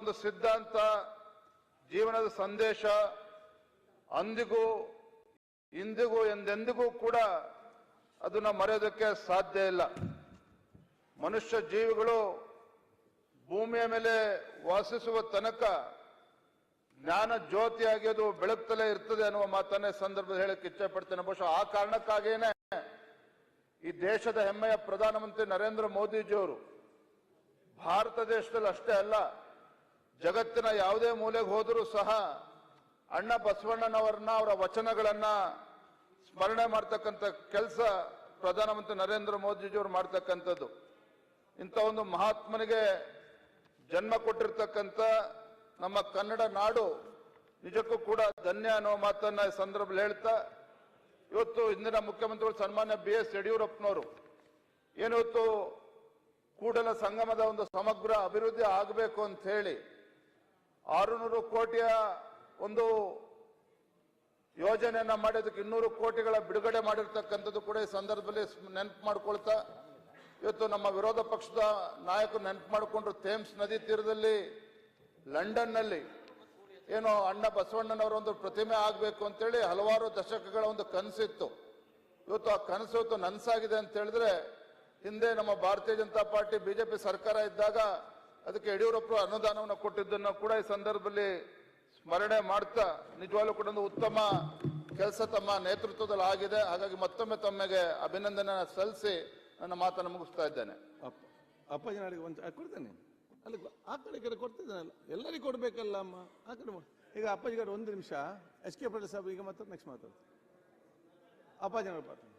ಒಂದು ಸಿದ್ಧಾಂತ, ಜೀವನದ ಸಂದೇಶ, ಅಂದಿಗೂ ಇಂದಿಗೂ ಎಂದೆಂದಿಗೂ ಕೂಡ ಅದನ್ನ ಮರೆಯೋದಕ್ಕೆ ಸಾಧ್ಯ ಇಲ್ಲ. ಮನುಷ್ಯ ಜೀವಿಗಳು ಭೂಮಿಯ ಮೇಲೆ ವಾಸಿಸುವ ತನಕ ಜ್ಞಾನ ಜ್ಯೋತಿಯಾಗಿ ಅದು ಬೆಳಗ್ತಲೇ ಇರ್ತದೆ ಅನ್ನುವ ಮಾತನ್ನೇ ಸಂದರ್ಭದಲ್ಲಿ ಹೇಳಕ್ಕೆ ಇಚ್ಛೆ ಪಡ್ತೇನೆ ಬಹುಶಃ ಆ ಕಾರಣಕ್ಕಾಗೇನೆ ಈ ದೇಶದ ಹೆಮ್ಮೆಯ ಪ್ರಧಾನಮಂತ್ರಿ ನರೇಂದ್ರ ಮೋದಿಜಿಯವರು ಭಾರತ ದೇಶದಲ್ಲಿ ಅಷ್ಟೇ ಅಲ್ಲ ಜಗತ್ತಿನ ಯಾವುದೇ ಮೂಲೆಗೆ ಹೋದರೂ ಸಹ ಅಣ್ಣ ಬಸವಣ್ಣನವರನ್ನ, ಅವರ ವಚನಗಳನ್ನ ಸ್ಮರಣೆ ಮಾಡ್ತಕ್ಕಂಥ ಕೆಲಸ ಪ್ರಧಾನಮಂತ್ರಿ ನರೇಂದ್ರ ಮೋದಿಜಿಯವರು ಮಾಡ್ತಕ್ಕಂಥದ್ದು. ಇಂಥ ಒಂದು ಮಹಾತ್ಮನಿಗೆ ಜನ್ಮ ಕೊಟ್ಟಿರ್ತಕ್ಕಂಥ ನಮ್ಮ ಕನ್ನಡ ನಾಡು ನಿಜಕ್ಕೂ ಕೂಡ ಧನ್ಯ ಅನ್ನೋ ಮಾತನ್ನ ಸಂದರ್ಭದಲ್ಲಿ ಹೇಳ್ತಾ, ಇವತ್ತು ಇಂದಿನ ಮುಖ್ಯಮಂತ್ರಿಗಳು ಸನ್ಮಾನ್ಯ ಬಿ ಎಸ್ ಯಡಿಯೂರಪ್ಪನವರು ಏನಿವತ್ತು ಕೂಡಲ ಸಂಗಮದ ಒಂದು ಸಮಗ್ರ ಅಭಿವೃದ್ಧಿ ಆಗಬೇಕು ಅಂತ ಹೇಳಿ ಆರುನೂರು ಕೋಟಿಯ ಒಂದು ಯೋಜನೆಯನ್ನ ಮಾಡೋದಕ್ಕೆ ಇನ್ನೂರು ಕೋಟಿಗಳ ಬಿಡುಗಡೆ ಮಾಡಿರ್ತಕ್ಕಂಥದ್ದು ಕೂಡ ಈ ಸಂದರ್ಭದಲ್ಲಿ ನೆನಪು ಮಾಡ್ಕೊಳ್ತಾ, ಇವತ್ತು ನಮ್ಮ ವಿರೋಧ ಪಕ್ಷದ ನಾಯಕರು ನೆನಪು ಮಾಡಿಕೊಂಡ್ರು ಥೇಮ್ಸ್ ನದಿ ತೀರದಲ್ಲಿ, ಲಂಡನ್ನಲ್ಲಿ ಏನು ಅಣ್ಣ ಬಸವಣ್ಣನವರ ಒಂದು ಪ್ರತಿಮೆ ಆಗಬೇಕು ಅಂತೇಳಿ ಹಲವಾರು ದಶಕಗಳ ಒಂದು ಕನಸಿತ್ತು. ಇವತ್ತು ಆ ಕನಸು ಇವತ್ತು ನನಸಾಗಿದೆ ಅಂತ ಹೇಳಿದ್ರೆ ಹಿಂದೆ ನಮ್ಮ ಭಾರತೀಯ ಜನತಾ ಪಾರ್ಟಿ, ಬಿಜೆಪಿ ಸರ್ಕಾರ ಇದ್ದಾಗ ಅದಕ್ಕೆ ಯಡಿಯೂರಪ್ಪ ಅನುದಾನವನ್ನು ಕೊಟ್ಟಿದ್ದನ್ನು ಕೂಡ ಈ ಸಂದರ್ಭದಲ್ಲಿ ಸ್ಮರಣೆ ಮಾಡ್ತಾ ನಿಜವಾಗ್ಲೂ ಕೂಡ ಒಂದು ಉತ್ತಮ ಕೆಲಸ ತಮ್ಮ ನೇತೃತ್ವದಲ್ಲಿ ಆಗಿದೆ. ಹಾಗಾಗಿ ಮತ್ತೊಮ್ಮೆ ತಮ್ಮಗೆ ಅಭಿನಂದನೆ ಸಲ್ಲಿಸಿ ನನ್ನ ಮಾತನ್ನು ಮುಗಿಸ್ತಾ ಇದ್ದೇನೆ. ಅಪ್ಪ ಅಪ್ಪಾಜಿ ಒಂದು ಕೊಡ್ತೇನೆ? ಅಲ್ಲಿ ಆ ಕಡೆ ಕಡೆ ಕೊಡ್ತಿದ್ದಾನಲ್ಲ. ಎಲ್ಲರಿಗೂ ಕೊಡಬೇಕಲ್ಲ ಅಮ್ಮ? ಆ ಕಡೆ ಈಗ ಅಪ್ಪಾಜಿ garu ಒಂದು ನಿಮಿಷ. ಎಸ್ ಕೆ ಪಟೇಲ್ ಸಾಹೇಬ್ ಈಗ ಮಾತಾಡ್ ನೆಕ್ಸ್ಟ್ ಮಾತಾಡ್ತಾರೆ Appaji Nadu Patil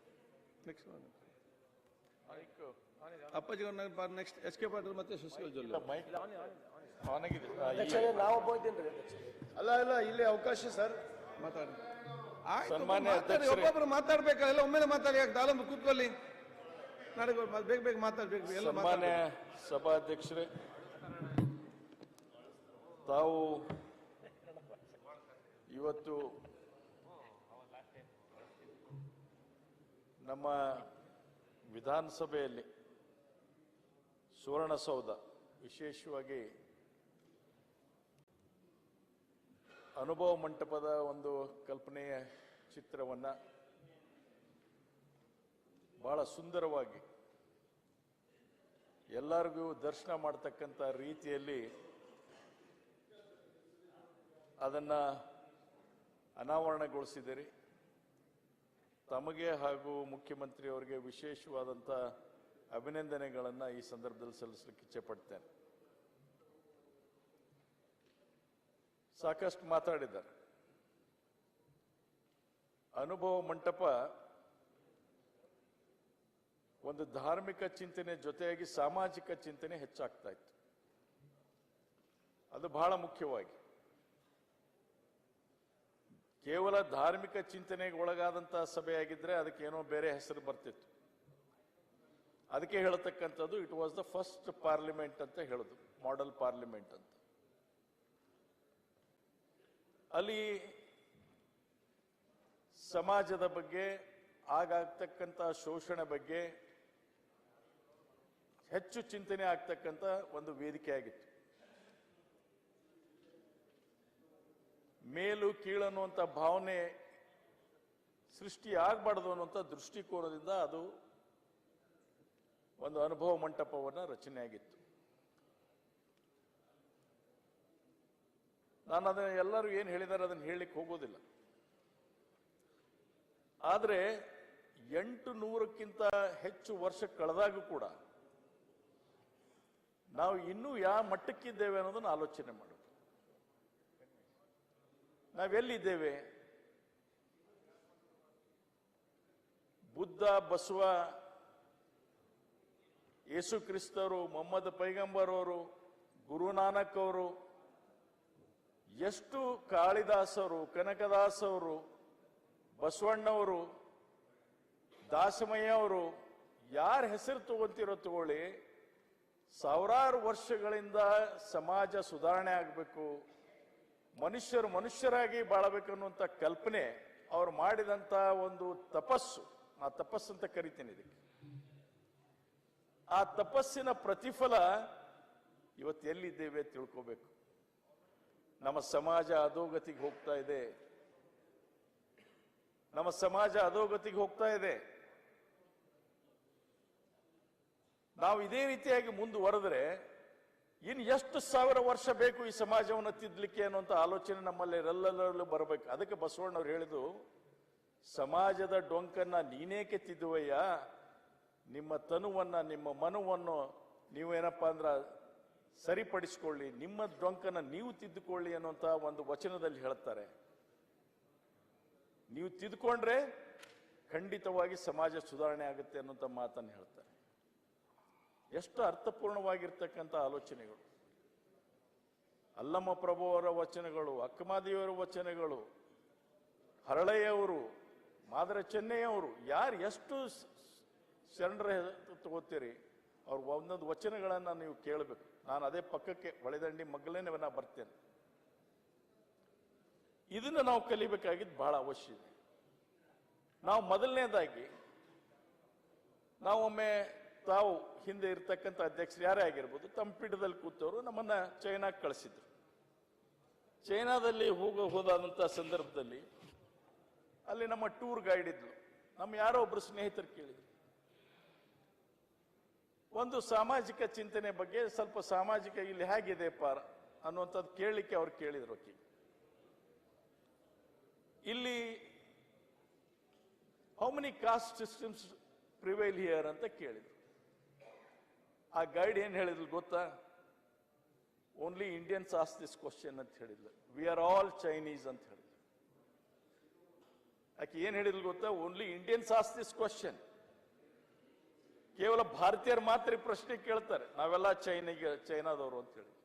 next Appaji next S K Patil ಮತ್ತೆ ಶಶಿಕಲ್ ಜೊಲ್ಲೆ. ಅಧ್ಯಕ್ಷರೇ ನಾವು ಬೋಯ್ತೀನಿ ಅಲ್ಲ ಅಲ್ಲ ಇಲ್ಲಿ ಅವಕಾಶ ಸರ್. ಮಾತಾಡಿ. ಮಾತಾಡಿ ಅಧ್ಯಕ್ಷರೇ. ಒಬ್ಬೊಬ್ರು ಮಾತಾಡ್ಬೇಕಲ್ಲ ಎಲ್ಲ ಒಮ್ಮೆಲೆ ಮಾತಾಡಿ ಯಾಕೆ ದಾಲಂಬ ಕೂತ್ಕೊಳ್ಳಿ. ನಾಳೆ ಬೇಗ ಬೇಗ ಮಾತಾಡ್ಬೇಕು ಎಲ್ಲ ಮಾನ್ಯ. ಸಭಾಧ್ಯಕ್ಷರೇ ತಾವು ಇವತ್ತು ನಮ್ಮ ವಿಧಾನಸಭೆಯಲ್ಲಿ ಸುವರ್ಣಸೌಧ ವಿಶೇಷವಾಗಿ ಅನುಭವ ಮಂಟಪದ ಒಂದು ಕಲ್ಪನೆಯ ಚಿತ್ರವನ್ನ ಬಹಳ ಸುಂದರವಾಗಿ ಎಲ್ಲರಿಗೂ ದರ್ಶನ ಮಾಡ್ತಕ್ಕಂಥ ರೀತಿಯಲ್ಲಿ ಅದನ್ನ ಅನಾವರಣಗೊಳಿಸಿದಿರಿ ತಮಗೆ ಹಾಗೂ ಮುಖ್ಯಮಂತ್ರಿಯವರಿಗೆ ವಿಶೇಷವಾದಂಥ ಅಭಿನಂದನೆಗಳನ್ನು ಈ ಸಂದರ್ಭದಲ್ಲಿ ಸಲ್ಲಿಸಲಿಕ್ಕೆ ಇಚ್ಛೆ ಪಡ್ತೇನೆ ಸಾಕಷ್ಟು ಮಾತಾಡಿದ್ದಾರೆ. ಅನುಭವ ಮಂಟಪ ಒಂದು ಧಾರ್ಮಿಕ ಚಿಂತನೆ ಜೊತೆಯಾಗಿ ಸಾಮಾಜಿಕ ಚಿಂತನೆ ಹೆಚ್ಚಾಗ್ತಾ ಇತ್ತು. ಅದು ಬಹಳ ಮುಖ್ಯವಾಗಿ. ಕೇವಲ ಧಾರ್ಮಿಕ ಚಿಂತನೆಗೆ ಒಳಗಾದಂತಹ ಸಭೆಯಾಗಿದ್ರೆ ಅದಕ್ಕೆ ಏನೋ ಬೇರೆ ಹೆಸರು ಬರ್ತಿತ್ತು. ಅದಕ್ಕೆ ಹೇಳತಕ್ಕಂಥದ್ದು it was the first parliament ಅಂತ ಹೇಳೋದು ಮಾಡಲ್ ಪಾರ್ಲಿಮೆಂಟ್ ಅಂತ. ಅಲ್ಲಿ ಸಮಾಜದ ಬಗ್ಗೆ ಆಗಾಗ್ತಕ್ಕಂಥ ಶೋಷಣೆ ಬಗ್ಗೆ ಹೆಚ್ಚು ಚಿಂತನೆ ಆಗ್ತಕ್ಕಂಥ ಒಂದು ವೇದಿಕೆ ಆಗಿತ್ತು. ಮೇಲು ಕೀಳನ್ನುವಂಥ ಭಾವನೆ ಸೃಷ್ಟಿ ಆಗಬಾರ್ದು ಅನ್ನುವಂಥ ದೃಷ್ಟಿಕೋನದಿಂದ ಅದು ಒಂದು ಅನುಭವ ಮಂಟಪವನ್ನ ರಚನೆಯಾಗಿತ್ತು. ನಾನು ಅದನ್ನ ಎಲ್ಲರೂ ಏನು ಹೇಳಿದ್ದಾರೆ ಅದನ್ನು ಹೇಳಲಿಕ್ಕೆ ಹೋಗೋದಿಲ್ಲ. ಆದರೆ ಎಂಟು ನೂರಕ್ಕಿಂತ ಹೆಚ್ಚು ವರ್ಷ ಕಳೆದಾಗ ಕೂಡ ನಾವು ಇನ್ನೂ ಯಾವ ಮಟ್ಟಕ್ಕಿದ್ದೇವೆ ಅನ್ನೋದನ್ನ ಆಲೋಚನೆ ಮಾಡೋದು. ನಾವೆಲ್ಲಿದ್ದೇವೆ ಬುದ್ಧ, ಬಸವ ಯೇಸು ಕ್ರಿಸ್ತರು, ಮೊಹಮ್ಮದ್ ಪೈಗಂಬರ್ ಅವರು ಗುರುನಾನಕ್ ಅವರು ಎಷ್ಟು ಕಾಳಿದಾಸರು ಕನಕದಾಸವರು ಬಸವಣ್ಣವರು ದಾಸಮಯ್ಯ ಅವರು ಯಾರ ಹೆಸರು ತಗೊಂತಿರೋ ತಗೊಳ್ಳಿ, ಸಾವಿರಾರು ವರ್ಷಗಳಿಂದ ಸಮಾಜ ಸುಧಾರಣೆ ಆಗಬೇಕು, ಮನುಷ್ಯರು ಮನುಷ್ಯರಾಗಿ ಬಾಳಬೇಕು ಅನ್ನುವಂಥ ಕಲ್ಪನೆ ಅವ್ರು ಮಾಡಿದಂಥ ಒಂದು ತಪಸ್ಸು. ಆ ತಪಸ್ಸು ಅಂತ ಕರಿತೀನಿ ಇದಕ್ಕೆ. ಆ ತಪಸ್ಸಿನ ಪ್ರತಿಫಲ ಇವತ್ತು ಎಲ್ಲಿದ್ದೇವೆ ತಿಳ್ಕೋಬೇಕು. ನಮ್ಮ ಸಮಾಜ ಅಧೋಗತಿಗೆ ಹೋಗ್ತಾ ಇದೆ. ನಮ್ಮ ಸಮಾಜ ಅಧೋಗತಿಗೆ ಹೋಗ್ತಾ ಇದೆ. ನಾವು ಇದೇ ರೀತಿಯಾಗಿ ಮುಂದುವರೆದ್ರೆ ಇನ್ನು ಎಷ್ಟು ಸಾವಿರ ವರ್ಷ ಬೇಕು ಈ ಸಮಾಜವನ್ನು ತಿದ್ದಲಿಕ್ಕೆ ಅನ್ನುವಂಥ ಆಲೋಚನೆ ನಮ್ಮಲ್ಲಿ ಎಲ್ಲರಲ್ಲೂ ಬರಬೇಕು. ಅದಕ್ಕೆ ಬಸವಣ್ಣವ್ರು ಹೇಳಿದು ಸಮಾಜದ ಡೊಂಕನ್ನ ನೀನೇಕೆ ತಿದ್ದುವಯ್ಯ? ನಿಮ್ಮ ತನುವನ್ನು, ನಿಮ್ಮ ಮನವನ್ನು ನೀವೇನಪ್ಪ ಅಂದ್ರೆ ಸರಿಪಡಿಸ್ಕೊಳ್ಳಿ, ನಿಮ್ಮ ಡೊಂಕನ ನೀವು ತಿದ್ದುಕೊಳ್ಳಿ ಅನ್ನುವಂಥ ಒಂದು ವಚನದಲ್ಲಿ ಹೇಳ್ತಾರೆ. ನೀವು ತಿದ್ದುಕೊಂಡ್ರೆ ಖಂಡಿತವಾಗಿ ಸಮಾಜ ಸುಧಾರಣೆ ಆಗುತ್ತೆ ಅನ್ನುವಂಥ ಮಾತನ್ನು ಹೇಳ್ತಾರೆ. ಎಷ್ಟು ಅರ್ಥಪೂರ್ಣವಾಗಿರ್ತಕ್ಕಂಥ ಆಲೋಚನೆಗಳು. ಅಲ್ಲಮ್ಮ ಪ್ರಭು ಅವರ ವಚನಗಳು ಅಕ್ಕಮಾದಿಯವರ ವಚನಗಳು, ಹರಳೆಯವರು ಮಾದರ ಚೆನ್ನೈಯವರು ಯಾರು ಎಷ್ಟು ಶರಣರ ತಗೋತೀರಿ. ಅವ್ರ ಒಂದೊಂದು ವಚನಗಳನ್ನು ನೀವು ಕೇಳಬೇಕು. ನಾನು ಅದೇ ಪಕ್ಕಕ್ಕೆ ಹೊಳೆದಂಡಿ ಮಗ್ಗಲೇನೆ ನಾ ಬರ್ತೇನೆ. ಇದನ್ನ ನಾವು ಕಲಿಬೇಕಾಗಿದ್ದು ಬಹಳ ಅವಶ್ಯ ಇದೆ. ನಾವು ಮೊದಲನೇದಾಗಿ, ನಾವೊಮ್ಮೆ ತಾವು ಹಿಂದೆ ಇರ್ತಕ್ಕಂಥ ಅಧ್ಯಕ್ಷರು ಯಾರೇ ಆಗಿರ್ಬೋದು ತಮ್ಮ ಪೀಠದಲ್ಲಿ ಕೂತವರು ನಮ್ಮನ್ನ ಚೈನಾಕ್ ಕಳಿಸಿದ್ರು. ಚೈನಾದಲ್ಲಿ ಹೋಗ ಹೋದಾದಂಥ ಸಂದರ್ಭದಲ್ಲಿ ಅಲ್ಲಿ ನಮ್ಮ ಟೂರ್ ಗೈಡ್ ಇದ್ಲು. ನಮ್ಮ ಯಾರೋ ಒಬ್ಬರು ಸ್ನೇಹಿತರು ಕೇಳಿದ್ರು. ಒಂದು ಸಾಮಾಜಿಕ ಚಿಂತನೆ ಬಗ್ಗೆ ಸ್ವಲ್ಪ ಸಾಮಾಜಿಕ ಇಲ್ಲಿ ಹೇಗಿದೆ ಪಾರ ಅನ್ನುವಂಥದ್ದು ಕೇಳಲಿಕ್ಕೆ ಅವ್ರು ಕೇಳಿದ್ರು ಆಕೆ. ಇಲ್ಲಿ how many caste systems prevail here ಅಂತ ಕೇಳಿದ್ರು. ಆ ಗೈಡ್ ಏನು ಹೇಳಿದ್ರು ಗೊತ್ತಾ? Only Indians ask this question ಅಂತ ಹೇಳಿದ್ಲು. ವಿ ಆರ್ ಆಲ್ ಚೈನೀಸ್ ಅಂತ ಹೇಳಿದ್ರು ಆಕೆ ಏನು ಹೇಳಿದ್ಲು ಗೊತ್ತಾ? Only Indians ask this question ಕೇವಲ ಭಾರತೀಯರು ಮಾತ್ರ ಪ್ರಶ್ನೆ ಕೇಳ್ತಾರೆ. ನಾವೆಲ್ಲ ಚೈನಿಗೆ, ಚೈನಾದವರು ಅಂತ ಹೇಳಿ.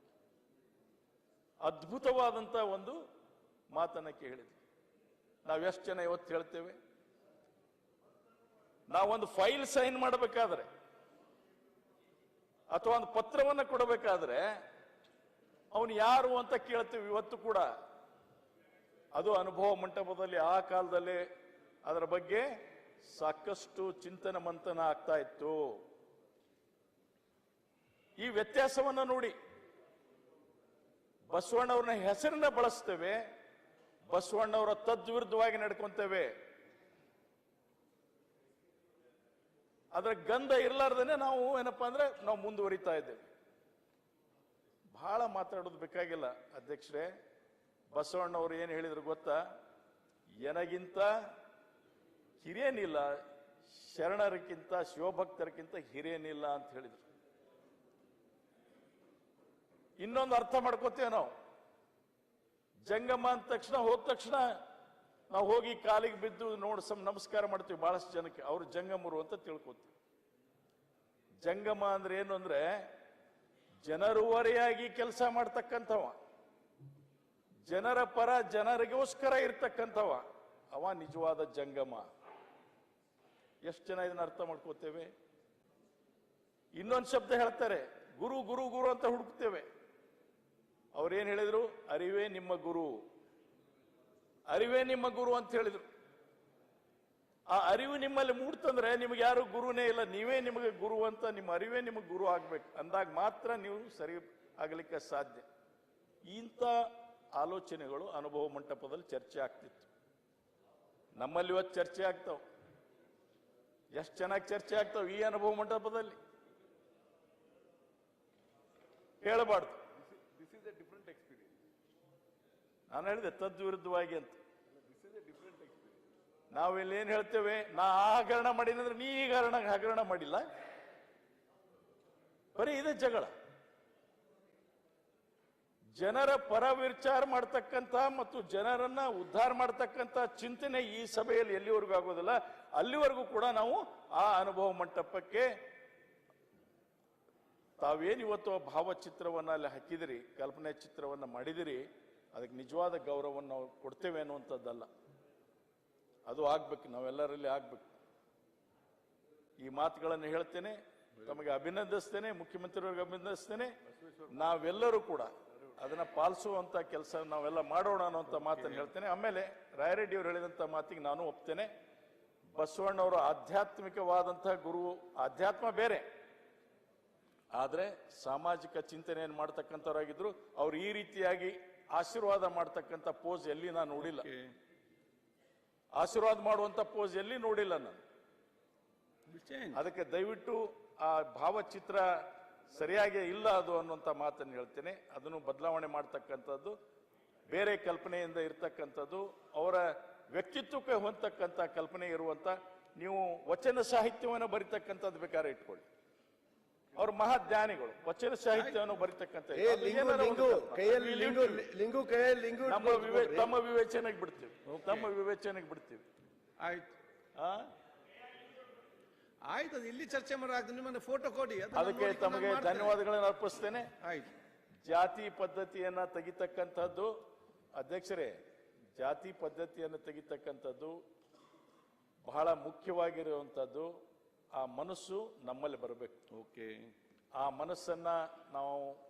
ಅದ್ಭುತವಾದಂತ ಒಂದು ಮಾತನ್ನ ಕೇಳಿದ್ವಿ. ನಾವ್ ಎಷ್ಟು ಜನ ಇವತ್ತು ಹೇಳ್ತೇವೆ? ನಾವೊಂದು ಫೈಲ್ ಸೈನ್ ಮಾಡಬೇಕಾದ್ರೆ, ಅಥವಾ ಒಂದು ಪತ್ರವನ್ನ ಕೊಡಬೇಕಾದ್ರೆ, ಅವನು ಯಾರು ಅಂತ ಕೇಳ್ತೀವಿ ಇವತ್ತು ಕೂಡ. ಅದು ಅನುಭವ ಮಂಟಪದಲ್ಲಿ ಆ ಕಾಲದಲ್ಲಿ ಅದರ ಬಗ್ಗೆ ಸಾಕಷ್ಟು ಚಿಂತನ ಮಂಥನ ಆಗ್ತಾ ಇತ್ತು. ಈ ವ್ಯತ್ಯಾಸವನ್ನ ನೋಡಿ. ಬಸವಣ್ಣವ್ರನ್ನ ಹೆಸರನ್ನ ಬಳಸ್ತೇವೆ. ಬಸವಣ್ಣವರ ತದ್ವಿರುದ್ಧವಾಗಿ ನಡ್ಕೊಂತೇವೆ. ಅದರ ಗಂಧ ಇರ್ಲಾರ್ದೇನೆ ನಾವು ಏನಪ್ಪಾ ಅಂದ್ರೆ ನಾವು ಮುಂದುವರಿತಾ ಇದ್ದೇವೆ. ಬಹಳ ಮಾತಾಡೋದು ಬೇಕಾಗಿಲ್ಲ ಅಧ್ಯಕ್ಷರೇ. ಬಸವಣ್ಣವ್ರು ಏನು ಹೇಳಿದ್ರು ಗೊತ್ತಾ? ಎನಗಿಂತ ಹಿರಿಯನಿಲ್ಲ ಶರಣರಕ್ಕಿಂತ ಶಿವಭಕ್ತರಕ್ಕಿಂತ ಹಿರಿಯನಿಲ್ಲ ಅಂತ ಹೇಳಿದ್ರು. ಇನ್ನೊಂದು ಅರ್ಥ ಮಾಡ್ಕೋತೇವೆ ನಾವು. ಜಂಗಮ ಅಂದ ತಕ್ಷಣ ಹೋದ ತಕ್ಷಣ ನಾವು ಹೋಗಿ ಕಾಲಿಗೆ ಬಿದ್ದು ನೋಡಿ ಸಮ್ ನಮಸ್ಕಾರ ಮಾಡ್ತೀವಿ ಬಹಳಷ್ಟು ಜನಕ್ಕೆ. ಅವ್ರು ಜಂಗಮರು ಅಂತ ತಿಳ್ಕೊತೀವಿ. ಜಂಗಮ ಅಂದ್ರೆ ಏನು ಅಂದ್ರೆ ಜನರುವರೆಯಾಗಿ ಕೆಲಸ ಮಾಡ್ತಕ್ಕಂಥವ. ಜನರ ಪರ ಜನರಿಗೋಸ್ಕರ ಇರ್ತಕ್ಕಂಥವ. ಅವ ನಿಜವಾದ ಜಂಗಮ. ಎಷ್ಟು ಜನ ಇದನ್ನ ಅರ್ಥ ಮಾಡ್ಕೋತೇವೆ? ಇನ್ನೊಂದು ಶಬ್ದ ಹೇಳ್ತಾರೆ, ಗುರು ಗುರು ಗುರು ಅಂತ ಹುಡುಕ್ತೇವೆ. ಅವ್ರೇನು ಹೇಳಿದ್ರು? ಅರಿವೇ ನಿಮ್ಮ ಗುರು. ಅರಿವೇ ನಿಮ್ಮ ಗುರು ಅಂತ ಹೇಳಿದ್ರು. ಆ ಅರಿವು ನಿಮ್ಮಲ್ಲಿ ಮೂಡ್ತಂದ್ರೆ ನಿಮ್ಗೆ ಯಾರು ಗುರುನೇ ಇಲ್ಲ, ನೀವೇ ನಿಮಗೆ ಗುರು ಅಂತ, ನಿಮ್ಮ ಅರಿವೇ ನಿಮಗೆ ಗುರು ಆಗ್ಬೇಕು. ಅಂದಾಗ ಮಾತ್ರ ನೀವು ಸರಿ ಆಗ್ಲಿಕ್ಕೆ ಸಾಧ್ಯ. ಇಂಥ ಆಲೋಚನೆಗಳು ಅನುಭವ ಮಂಟಪದಲ್ಲಿ ಚರ್ಚೆ ಆಗ್ತಿತ್ತು. ನಮ್ಮಲ್ಲಿ ಇವತ್ತು ಚರ್ಚೆ ಆಗ್ತಾವ. ಎಷ್ಟು ಚೆನ್ನಾಗಿ ಚರ್ಚೆ ಆಗ್ತಾವೆ ಈ ಅನುಭವ ಮಂಟಪದಲ್ಲಿ? ಹೇಳಬಾರ್ದು. ನಾನು ಹೇಳಿದೆ ತದ್ವಿರುದ್ಧವಾಗಿ ಅಂತ. ನಾವು ಇಲ್ಲಿ ಏನು ಹೇಳ್ತೇವೆ? ನಾ ಆ ಹಗರಣ ಅಂದ್ರೆ ನೀ ಈಗ ಹಗರಣ ಹಗರಣ ಮಾಡಿಲ್ಲ. ಬರೀ ಇದೆ ಜಗಳ. ಜನರ ಪರ ವಿಚಾರ ಮಾಡ್ತಕ್ಕಂಥ ಮತ್ತು ಜನರನ್ನ ಉದ್ಧಾರ ಮಾಡ್ತಕ್ಕಂಥ ಚಿಂತನೆ ಈ ಸಭೆಯಲ್ಲಿ ಎಲ್ಲಿವರೆಗೂ ಆಗೋದಿಲ್ಲ. ಅಲ್ಲಿವರೆಗೂ ಕೂಡ ನಾವು ಆ ಅನುಭವ ಮಂಟಪಕ್ಕೆ ತಾವೇನು ಇವತ್ತು ಭಾವಚಿತ್ರವನ್ನ ಅಲ್ಲಿ ಹಾಕಿದಿರಿ, ಕಲ್ಪನೆ ಚಿತ್ರವನ್ನ ಮಾಡಿದಿರಿ, ಅದಕ್ಕೆ ನಿಜವಾದ ಗೌರವವನ್ನು ನಾವು ಕೊಡ್ತೇವೆ ಅನ್ನುವಂಥದ್ದಲ್ಲ. ಅದು ಆಗ್ಬೇಕು, ನಾವೆಲ್ಲರಲ್ಲಿ ಆಗ್ಬೇಕು. ಈ ಮಾತುಗಳನ್ನು ಹೇಳ್ತೇನೆ, ತಮಗೆ ಅಭಿನಂದಿಸ್ತೇನೆ, ಮುಖ್ಯಮಂತ್ರಿಯವ್ರಿಗೆ ಅಭಿನಂದಿಸ್ತೇನೆ. ನಾವೆಲ್ಲರೂ ಕೂಡ ಅದನ್ನ ಪಾಲಿಸುವಂತ ಕೆಲಸ ನಾವೆಲ್ಲ ಮಾಡೋಣ ಅನ್ನೋಂಥ ಮಾತನ್ನು ಹೇಳ್ತೇನೆ. ಆಮೇಲೆ ರಾಯರೆಡ್ಡಿ ಅವರು ಹೇಳಿದಂತ ಮಾತಿಗೆ ನಾನು ಒಪ್ತೇನೆ. ಬಸವಣ್ಣವರು ಆಧ್ಯಾತ್ಮಿಕವಾದಂತಹ ಗುರು ಆಧ್ಯಾತ್ಮ ಬೇರೆ. ಆದರೆ ಸಾಮಾಜಿಕ ಚಿಂತನೆಯನ್ನು ಮಾಡ್ತಕ್ಕಂಥವ್ರಾಗಿದ್ರು ಅವ್ರು ಈ ರೀತಿಯಾಗಿ ಆಶೀರ್ವಾದ ಮಾಡ್ತಕ್ಕಂಥ ಪೋಸ್ ಎಲ್ಲಿ ನಾನು ನೋಡಿಲ್ಲ. ಆಶೀರ್ವಾದ ಮಾಡುವಂತ ಪೋಸ್ ಎಲ್ಲಿ ನೋಡಿಲ್ಲ ನಾನು. ಅದಕ್ಕೆ ದಯವಿಟ್ಟು ಆ ಭಾವಚಿತ್ರ ಸರಿಯಾಗಿ ಇಲ್ಲ ಅದು ಅನ್ನುವಂಥ ಮಾತನ್ನು ಹೇಳ್ತೇನೆ. ಅದನ್ನು ಬದಲಾವಣೆ ಮಾಡ್ತಕ್ಕಂಥದ್ದು ಬೇರೆ ಕಲ್ಪನೆಯಿಂದ ಇರ್ತಕ್ಕಂಥದ್ದು ಅವರ ವ್ಯಕ್ತಿತ್ವಕ್ಕೆ ಹೊಂದತಕ್ಕಂಥ ಕಲ್ಪನೆ ಇರುವಂತ ನೀವು ವಚನ ಸಾಹಿತ್ಯವನ್ನು ಬರಿತಕ್ಕಂಥದ್ದು ಬೇಕಾದ್ರೆ ಇಟ್ಕೊಳ್ಳಿ. ಅವ್ರ ಮಹಾಜ್ಞಾನಿಗಳು ವಚನ ಸಾಹಿತ್ಯವನ್ನು ಬರಿತಕ್ಕಂಥ ನಮ್ಮ ವಿವೇಚನೆಗೆ ಬಿಡ್ತೀವಿ. ತಮ್ಮ ವಿವೇಚನೆಗೆ ಬಿಡ್ತೀವಿ. ಆಯ್ತು. ಆ? ಆಯ್ತು ಅದು ಇಲ್ಲಿ ಚರ್ಚೆ ಮಾಡಾಗ್ತದೆ ನಿಮ್ಮನ್ನ ಫೋಟೋ ಕೊಡಿ. ಅದಕ್ಕೆ ತಮಗೆ ಧನ್ಯವಾದಗಳನ್ನು ಅರ್ಪಿಸ್ತೇನೆ. ಆಯ್ತು. ಜಾತಿ ಪದ್ಧತಿಯನ್ನ ತೆಗಿತಕ್ಕಂಥದ್ದು ಅಧ್ಯಕ್ಷರೇ ಜಾತಿ ಪದ್ಧತಿಯನ್ನು ತೆಗಿತಕ್ಕಂಥದ್ದು ಬಹಳ ಮುಖ್ಯವಾಗಿರುವಂಥದ್ದು. ಆ ಮನಸ್ಸು ನಮ್ಮಲ್ಲಿ ಬರಬೇಕು. ಓಕೆ. ಆ ಮನಸ್ಸನ್ನು ನಾವು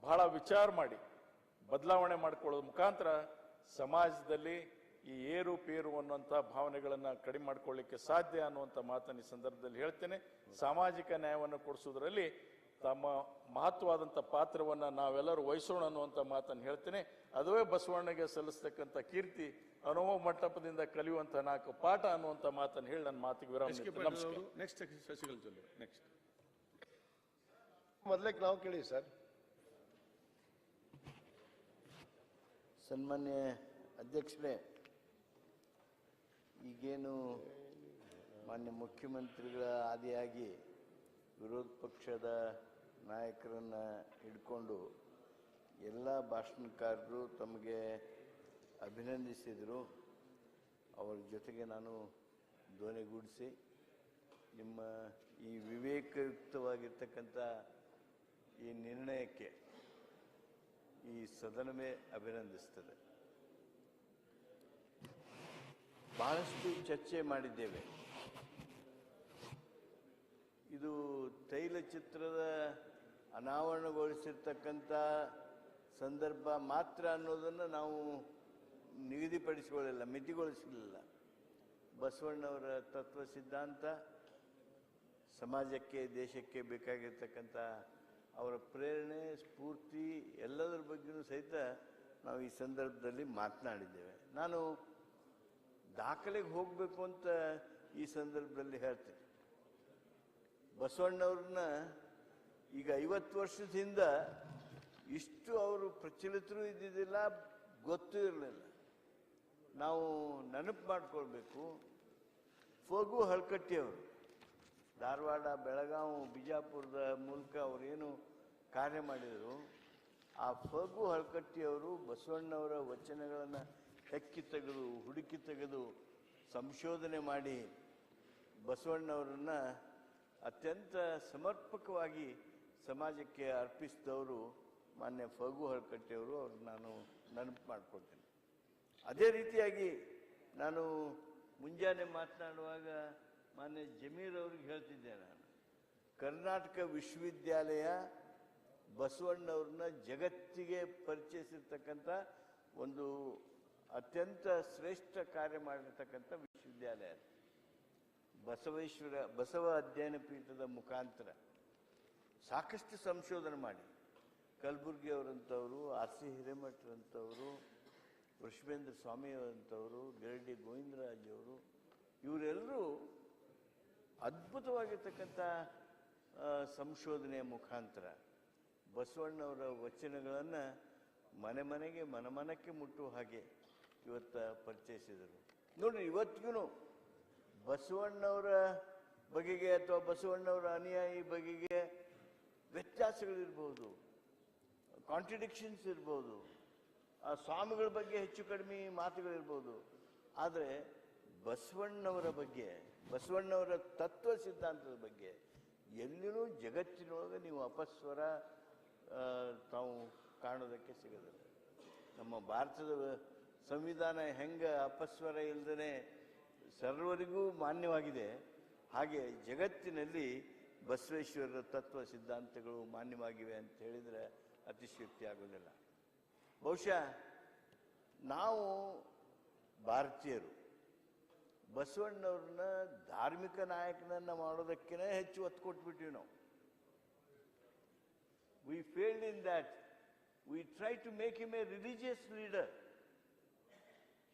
ಬಹಳ ವಿಚಾರ ಮಾಡಿ ಬದಲಾವಣೆ ಮಾಡಿಕೊಳ್ಳೋದ್ರ ಮುಖಾಂತರ ಸಮಾಜದಲ್ಲಿ ಈ ಏರುಪೇರು ಅನ್ನುವಂಥ ಭಾವನೆಗಳನ್ನು ಕಡಿಮೆ ಮಾಡಿಕೊಳ್ಳಿಕ್ಕೆ ಸಾಧ್ಯ ಅನ್ನುವಂಥ ಮಾತನ್ನು ಈ ಸಂದರ್ಭದಲ್ಲಿ ಹೇಳ್ತೇನೆ. ಸಾಮಾಜಿಕ ನ್ಯಾಯವನ್ನು ಕೊಡಿಸೋದ್ರಲ್ಲಿ ತಮ್ಮ ಮಹತ್ವವಾದಂಥ ಪಾತ್ರವನ್ನ ನಾವೆಲ್ಲರೂ ವಹಿಸೋಣ ಅನ್ನುವಂಥ ಮಾತನ್ನು ಹೇಳ್ತೇನೆ. ಅದುವೇ ಬಸವಣ್ಣಗೆ ಸಲ್ಲಿಸ್ತಕ್ಕಂಥ ಕೀರ್ತಿ ಅನುಭವ ಮಂಟಪದಿಂದ ಕಲಿಯುವಂಥ ನಾಲ್ಕು ಪಾಠ ಅನ್ನುವಂಥ ಮಾತನ್ನು ಹೇಳಿ ನನ್ನ ಮಾತಿಗೆ ವಿರಾಮ ನೆಕ್ಸ್ಟ್ ನೆಕ್ಸ್ಟ್ ಮೊದ್ಲಕ್ಕೆ ನಾವು ಕೇಳಿ ಸರ್. ಸನ್ಮಾನ್ಯ ಅಧ್ಯಕ್ಷರೇ ಈಗೇನು ಮಾನ್ಯ ಮುಖ್ಯಮಂತ್ರಿಗಳ ಆದಿಯಾಗಿ ವಿರೋಧ ಪಕ್ಷದ ನಾಯಕರನ್ನ ಹಿಡ್ಕೊಂಡು ಎಲ್ಲ ಭಾಷಣಕಾರರು ತಮಗೆ ಅಭಿನಂದಿಸಿದರು. ಅವರ ಜೊತೆಗೆ ನಾನು ಧ್ವನಿಗೂಡಿಸಿ ನಿಮ್ಮ ಈ ವಿವೇಕಯುಕ್ತವಾಗಿರ್ತಕ್ಕಂಥ ಈ ನಿರ್ಣಯಕ್ಕೆ ಈ ಸದನವೇ ಅಭಿನಂದಿಸ್ತದೆ. ಬಹಳಷ್ಟು ಚರ್ಚೆ ಮಾಡಿದ್ದೇವೆ. ಇದು ತೈಲಚಿತ್ರದ ಅನಾವರಣಗೊಳಿಸಿರ್ತಕ್ಕಂಥ ಸಂದರ್ಭ ಮಾತ್ರ ಅನ್ನೋದನ್ನು ನಾವು ನಿಗದಿಪಡಿಸಿಕೊಳ್ಳಿಲ್ಲ, ಮಿತಿಗೊಳಿಸಲಿಲ್ಲ. ಬಸವಣ್ಣವರ ತತ್ವ ಸಿದ್ಧಾಂತ ಸಮಾಜಕ್ಕೆ, ದೇಶಕ್ಕೆ ಬೇಕಾಗಿರ್ತಕ್ಕಂಥ ಅವರ ಪ್ರೇರಣೆ, ಸ್ಫೂರ್ತಿ ಎಲ್ಲದರ ಬಗ್ಗೆಯೂ ಸಹಿತ ನಾವು ಈ ಸಂದರ್ಭದಲ್ಲಿ ಮಾತನಾಡಿದ್ದೇವೆ. ನಾನು ದಾಖಲೆಗೆ ಹೋಗಬೇಕು ಅಂತ ಈ ಸಂದರ್ಭದಲ್ಲಿ ಹೇಳ್ತೇನೆ. ಬಸವಣ್ಣವ್ರನ್ನ ಈಗ ಐವತ್ತು ವರ್ಷದಿಂದ ಇಷ್ಟು ಅವರು ಪ್ರಚಲಿತರು ಇದ್ದಿದ್ದಿಲ್ಲ, ಗೊತ್ತೂ ಇರಲಿಲ್ಲ. ನಾವು ನೆನಪು ಮಾಡಿಕೊಳ್ಬೇಕು. ಫಗು ಹಳ್ಕಟ್ಟಿಯವರು, ಧಾರವಾಡ ಬೆಳಗಾವಿ ಬಿಜಾಪುರದ ಮೂಲಕ ಅವರೇನು ಕಾರ್ಯ ಮಾಡಿದರು, ಆ ಫಗು ಹಳ್ಕಟ್ಟಿಯವರು ಬಸವಣ್ಣವರ ವಚನಗಳನ್ನು ಹೆಕ್ಕಿ ತೆಗೆದು, ಹುಡುಕಿ ತೆಗೆದು ಸಂಶೋಧನೆ ಮಾಡಿ ಬಸವಣ್ಣವರನ್ನ ಅತ್ಯಂತ ಸಮರ್ಪಕವಾಗಿ ಸಮಾಜಕ್ಕೆ ಅರ್ಪಿಸಿದವರು ಮಾನ್ಯ ಫಗು ಹಳ್ಕಟ್ಟೆಯವರು ಅವ್ರು ನಾನು ನೆನಪು ಮಾಡ್ಕೊಳ್ತೇನೆ ಅದೇ ರೀತಿಯಾಗಿ ನಾನು ಮುಂಜಾನೆ ಮಾತನಾಡುವಾಗ ಮಾನ್ಯ ಜಮೀರ್ ಅವ್ರಿಗೆ ಹೇಳ್ತಿದ್ದೆ ನಾನು, ಕರ್ನಾಟಕ ವಿಶ್ವವಿದ್ಯಾಲಯ ಬಸವಣ್ಣವ್ರನ್ನ ಜಗತ್ತಿಗೆ ಪರಿಚಯಿಸಿರ್ತಕ್ಕಂಥ ಒಂದು ಅತ್ಯಂತ ಶ್ರೇಷ್ಠ ಕಾರ್ಯ ಮಾಡಿರ್ತಕ್ಕಂಥ ವಿಶ್ವವಿದ್ಯಾಲಯ. ಬಸವೇಶ್ವರ, ಬಸವ ಅಧ್ಯಯನ ಪೀಠದ ಮುಖಾಂತರ ಸಾಕಷ್ಟು ಸಂಶೋಧನೆ ಮಾಡಿ. ಕಲಬುರ್ಗಿ ಅವರಂಥವರು, ಆರ್ ಸಿ ಹಿರೇಮಠರಂಥವರು, ವೃಷಭೇಂದ್ರ ಸ್ವಾಮಿ ಅವರಂಥವರು ಗಿರಡಿ ಗೋವಿಂದರಾಜ್ ಅವರು, ಇವರೆಲ್ಲರೂ ಅದ್ಭುತವಾಗಿರ್ತಕ್ಕಂಥ ಸಂಶೋಧನೆಯ ಮುಖಾಂತರ ಬಸವಣ್ಣವರ ವಚನಗಳನ್ನು ಮನೆ ಮನೆಗೆ ಮನಮನಕ್ಕೆ ಮುಟ್ಟುವ ಹಾಗೆ ಇವತ್ತು ಪರಿಚಯಿಸಿದರು. ನೋಡಿ ಇವತ್ತಿಗೂ ಬಸವಣ್ಣವರ ಬಗೆಗೆ ಅಥವಾ ಬಸವಣ್ಣವರ ಅನುಯಾಯಿ ಬಗೆಗೆ ವ್ಯತ್ಯಾಸಗಳಿರ್ಬೋದು ಕಾಂಟ್ರಿಡಿಕ್ಷನ್ಸ್ ಇರ್ಬೋದು, ಆ ಸ್ವಾಮಿಗಳ ಬಗ್ಗೆ ಹೆಚ್ಚು ಕಡಿಮೆ ಮಾತುಗಳಿರ್ಬೋದು. ಆದರೆ ಬಸವಣ್ಣವರ ಬಗ್ಗೆ, ಬಸವಣ್ಣವರ ತತ್ವ ಸಿದ್ಧಾಂತದ ಬಗ್ಗೆ ಎಲ್ಲಿನೂ ಜಗತ್ತಿನೊಳಗೆ ನೀವು ಅಪಸ್ವರ ತಾವು ಕಾಣೋದಕ್ಕೆ ಸಿಗೋದಿಲ್ಲ. ನಮ್ಮ ಭಾರತದ ಸಂವಿಧಾನ ಹೆಂಗೆ ಅಪಸ್ವರ ಇಲ್ಲದೇ ಸರ್ವರಿಗೂ ಮಾನ್ಯವಾಗಿದೆ. ಹಾಗೆ ಜಗತ್ತಿನಲ್ಲಿ ಬಸವೇಶ್ವರರ ತತ್ವ ಸಿದ್ಧಾಂತಗಳು ಮಾನ್ಯವಾಗಿವೆ ಅಂತ ಹೇಳಿದರೆ ಅತಿಶಯೋಕ್ತಿ ಆಗೋದಿಲ್ಲ. ಬಹುಶಃ ನಾವು ಭಾರತೀಯರು ಬಸವಣ್ಣವ್ರನ್ನ ಧಾರ್ಮಿಕ ನಾಯಕನನ್ನು ಮಾಡೋದಕ್ಕೇ ಹೆಚ್ಚು ಒತ್ತು ಕೊಟ್ಬಿಟ್ಟಿವಿ ನಾವು. We failed in that we try to make him a religious leader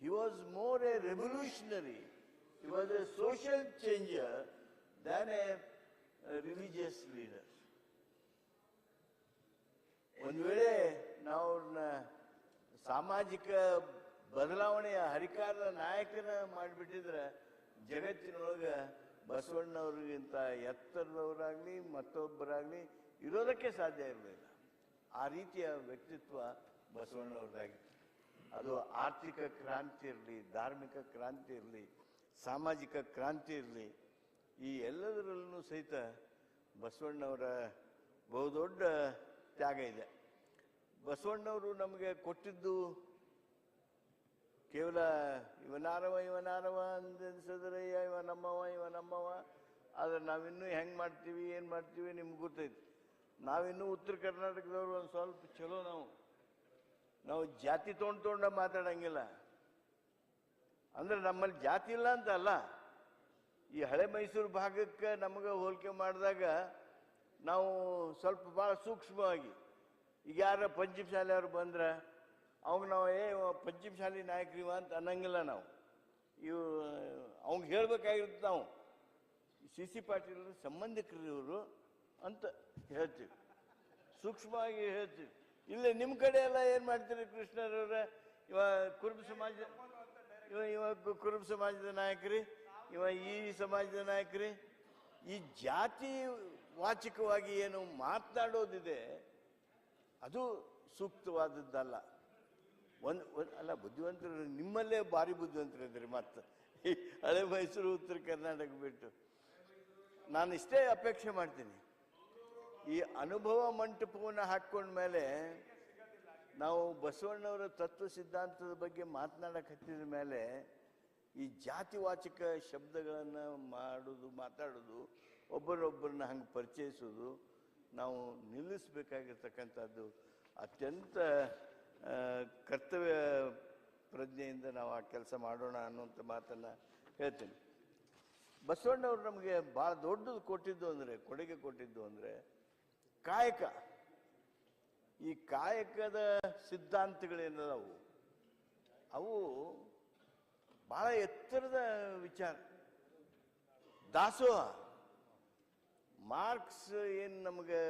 he was more a revolutionary. He was a social changer than a, a religious leader. ಒಂದು ವೇಳೆ ನಾವು ಸಾಮಾಜಿಕ ಬದಲಾವಣೆಯ ಹರಿಕಾರದ ನಾಯಕನ ಮಾಡಿಬಿಟ್ಟಿದ್ರೆ ಜಗತ್ತಿನೊಳಗೆ ಬಸವಣ್ಣವ್ರಿಗಿಂತ ಎತ್ತರದವರಾಗಲಿ ಮತ್ತೊಬ್ಬರಾಗ್ಲಿ ಇರೋದಕ್ಕೆ ಸಾಧ್ಯ ಇರಲಿಲ್ಲ ಆ ರೀತಿಯ ವ್ಯಕ್ತಿತ್ವ ಬಸವಣ್ಣವ್ರದ್ದಾಗಿತ್ತು ಅದು ಆರ್ಥಿಕ ಕ್ರಾಂತಿ ಇರಲಿ ಧಾರ್ಮಿಕ ಕ್ರಾಂತಿ ಇರಲಿ ಸಾಮಾಜಿಕ ಕ್ರಾಂತಿ ಇರಲಿ, ಈ ಎಲ್ಲದರಲ್ಲೂ ಸಹಿತ ಬಸವಣ್ಣವರ ಬಹುದೊಡ್ಡ ತ್ಯಾಗ ಇದೆ. ಬಸವಣ್ಣವರು ನಮಗೆ ಕೊಟ್ಟಿದ್ದು ಕೇವಲ ಇವನಾರವ ಇವನಾರವ ಅಂದೆನ್ಸಿದ್ರಯ್ಯ ಇವ ನಮ್ಮವ ಇವ ನಮ್ಮವ, ಆದರೆ ನಾವಿನ್ನೂ ಹೆಂಗ್ ಮಾಡ್ತೀವಿ, ಏನು ಮಾಡ್ತೀವಿ ನಿಮ್ಗೆ ಗೊತ್ತೈತಿ. ನಾವಿನ್ನೂ ಉತ್ತರ ಕರ್ನಾಟಕದವರು ಒಂದು ಸ್ವಲ್ಪ ಚಲೋ ನಾವು. ನಾವು ಜಾತಿ ತೊಗೊಂಡು ತೊಗೊಂಡ ಮಾತಾಡಂಗಿಲ್ಲ. ಅಂದ್ರೆ ನಮ್ಮಲ್ಲಿ ಜಾತಿ ಇಲ್ಲ ಅಂತ ಅಲ್ಲ. ಈ ಹಳೆ ಮೈಸೂರು ಭಾಗಕ್ಕೆ ನಮಗೆ ಹೋಲಿಕೆ ಮಾಡಿದಾಗ ನಾವು ಸ್ವಲ್ಪ ಭಾಳ ಸೂಕ್ಷ್ಮವಾಗಿ, ಈಗ ಯಾರ ಪಂಚಮ ಶಾಲೆಯವ್ರು ಬಂದ್ರೆ ಅವಾಗ ನಾವು, ಏ ಪಂಚಮ ಶಾಲೆ ನಾಯಕರಿವ ಅಂತ ಅನ್ನಂಗಿಲ್ಲ ನಾವು. ಇವು ಅವ್ಗೆ ಹೇಳ್ಬೇಕಾಗಿರುತ್ತೆ ನಾವು. ಸಿ ಸಿ ಪಾಟೀಲ್ ಸಂಬಂಧಿಕರು ಇವರು ಅಂತ ಹೇಳ್ತೀವಿ. ಸೂಕ್ಷ್ಮವಾಗಿ ಹೇಳ್ತೀವಿ. ಇಲ್ಲ ನಿಮ್ಮ ಕಡೆ ಎಲ್ಲ ಏನು ಮಾಡ್ತೀರಿ ಕೃಷ್ಣರವ್ರ? ಇವಾಗ ಕುರುಬ ಸಮಾಜ ಇವ ಇವ ಕುರುಬ ಸಮಾಜದ ನಾಯಕರಿ, ಇವ ಈ ಸಮಾಜದ ನಾಯಕರಿ. ಈ ಜಾತಿ ವಾಚಿಕವಾಗಿ ಏನು ಮಾತನಾಡೋದಿದೆ, ಅದು ಸೂಕ್ತವಾದದ್ದಲ್ಲ. ಒಂದು ಅಲ್ಲ, ಬುದ್ಧಿವಂತರು ನಿಮ್ಮಲ್ಲೇ ಭಾರಿ ಬುದ್ಧಿವಂತರಿದ್ದೀರಿ ಮತ್ತೆ. ಹಳೆ ಮೈಸೂರು, ಉತ್ತರ ಕರ್ನಾಟಕ ಬಿಟ್ಟು. ನಾನು ಇಷ್ಟೇ ಅಪೇಕ್ಷೆ ಮಾಡ್ತೀನಿ. ಈ ಅನುಭವ ಮಂಟಪವನ್ನು ಹಾಕೊಂಡ ಮೇಲೆ ನಾವು ಬಸವಣ್ಣವರ ತತ್ವ ಸಿದ್ಧಾಂತದ ಬಗ್ಗೆ ಮಾತನಾಡಕ್ಕೆ ಹತ್ತಿದ ಮೇಲೆ ಈ ಜಾತಿವಾಚಕ ಶಬ್ದಗಳನ್ನು ಮಾಡೋದು, ಮಾತಾಡೋದು, ಒಬ್ಬರೊಬ್ಬರನ್ನ ಹಂಗೆ ಪರಿಚಯಿಸೋದು, ನಾವು ನಿಲ್ಲಿಸಬೇಕಾಗಿರ್ತಕ್ಕಂಥದ್ದು ಅತ್ಯಂತ ಕರ್ತವ್ಯ ಪ್ರಜ್ಞೆಯಿಂದ ನಾವು ಆ ಕೆಲಸ ಮಾಡೋಣ ಅನ್ನುವಂಥ ಮಾತನ್ನು ಹೇಳ್ತೀನಿ. ಬಸವಣ್ಣವ್ರು ನಮಗೆ ಭಾಳ ದೊಡ್ಡದು ಕೊಟ್ಟಿದ್ದು ಅಂದರೆ, ಕೊಡುಗೆ ಕೊಟ್ಟಿದ್ದು ಅಂದರೆ ಕಾಯಕ. ಈ ಕಾಯಕದ ಸಿದ್ಧಾಂತಗಳೇನದವು? ಅವು ಬಹಳ ಎತ್ತರದ ವಿಚಾರ. ದಾಸೋಹ. ಮಾರ್ಕ್ಸ್ ಏನು ನಮಗೆ